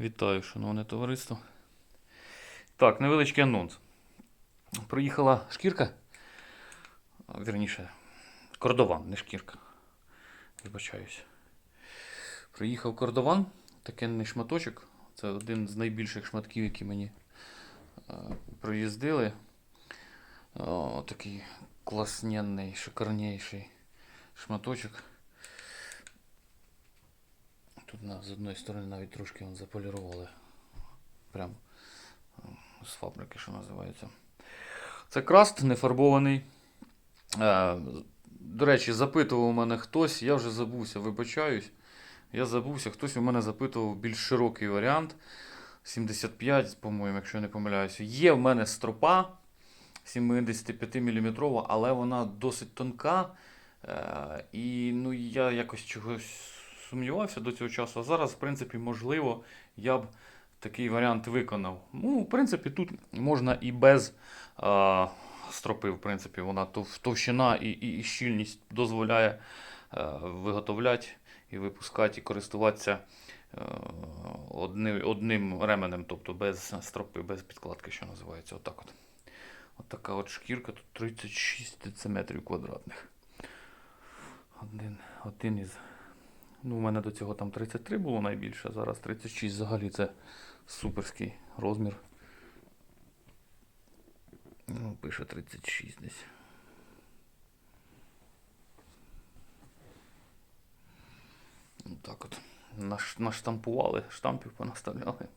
Вітаю, шановне товариство. Так, невеличкий анонс. Приїхала шкірка. А, Вірніше, кордован, не шкірка. Вибачаюсь. Приїхав кордован, такенний шматочок. Це один з найбільших шматків, які мені приїздили. О, такий класненний, шикарніший шматочок. Тут з одної сторони навіть трошки заполірували. Прям е, з фабрики, що називається. Це краст нефарбований. Е, До речі, запитував у мене хтось, я вже забувся, вибачаюсь. Я забувся, хтось у мене запитував більш широкий варіант. 75, по-моєму, якщо я не помиляюся. Є в мене стропа 75 мм, але вона досить тонка. Е, і ну, я якось чогось сумнівався до цього часу. А зараз, в принципі, можливо, я б такий варіант виконав. Ну, в принципі, тут можна і без е, стропи, в принципі, вона тов- товщина і, і, і щільність дозволяє е, виготовляти і випускати, і користуватися е, одним, одним ременем, тобто без стропи, без підкладки, що називається. Отак от. От така от шкірка, тут 36 дециметрів квадратних. Один, один із. Ну, у мене до цього там 33 було найбільше, а зараз 36 взагалі це суперський розмір. Ну, пише 36 десь. Ну, Так от. Наш, наштампували, штампів понаставляли.